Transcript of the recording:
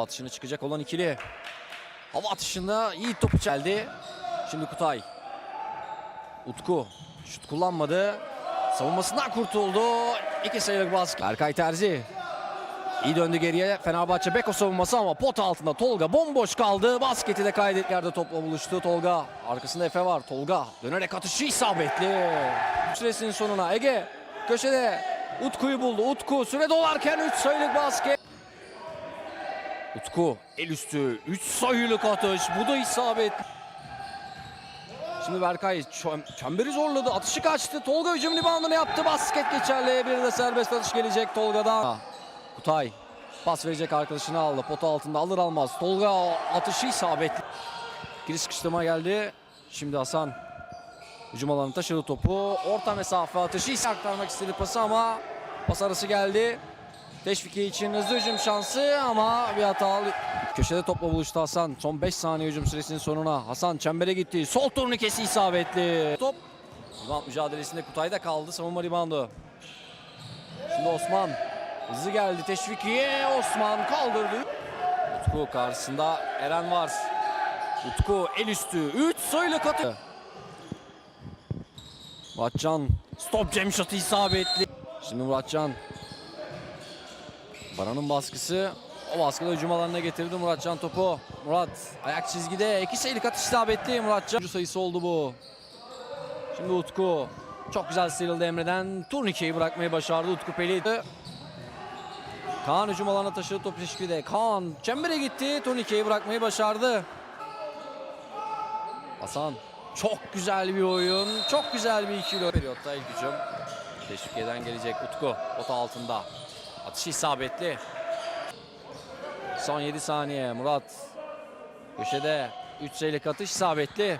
Atışını çıkacak olan ikili. Hava atışında iyi topu çeldi. Şimdi Kutay. Utku. Şut kullanmadı. Savunmasından kurtuldu. İki sayılık baskı. Berkay Terzi. İyi döndü geriye. Fenerbahçe Beko savunması ama pot altında Tolga bomboş kaldı. Basketi de kaydet yerde topla buluştu Tolga. Arkasında Efe var. Tolga dönerek atışı isabetli. Süresinin sonuna Ege köşede Utku'yu buldu. Utku süre dolarken 3 sayılık basket. Utku el üstü 3 sayılık atış. Bu da isabet. Şimdi Berkay çem- çemberi zorladı. Atışı kaçtı. Tolga hücum reboundını yaptı. Basket geçerli. Bir de serbest atış gelecek Tolga'dan. Kutay pas verecek arkadaşını aldı. Pota altında alır almaz. Tolga atışı isabetli. Giriş sıkıştırma geldi. Şimdi Hasan hücum alanı taşıdı topu. Orta mesafe atışı aktarmak istedi pası ama pas arası geldi. Teşviki için hızlı hücum şansı ama bir hatalı. Köşede topla buluştu Hasan. Son 5 saniye hücum süresinin sonuna. Hasan çembere gitti. Sol turnikesi isabetli. Top rebound mücadelesinde Kutay'da kaldı. Savunma reboundu. Şimdi Osman. Hızlı geldi Teşviki'ye. Osman kaldırdı. Utku karşısında Eren var. Utku el üstü. 3 sayılı katı. Muratcan stop jam shot'ı isabetli. Şimdi Muratcan Baran'ın baskısı o baskıda hücum alanına getirdi Muratcan topu. Murat ayak çizgide iki sayılık atış isabetli Muratcan. Sayısı oldu bu. Şimdi Utku çok güzel sıyrıldı Emre'den. Turnikeyi bırakmayı başardı Utku Pelit. Kaan hücum alanına taşıdı topu teşkilde. Kaan çembere gitti. Turnikeyi bırakmayı başardı. Hasan çok güzel bir oyun. Çok güzel bir ikili. Periyotta ilk hücum. Teşvikiye'den gelecek Utku. Pota altında. Atışı isabetli. Son 7 saniye Murat. Köşede 3 sayılık atış isabetli.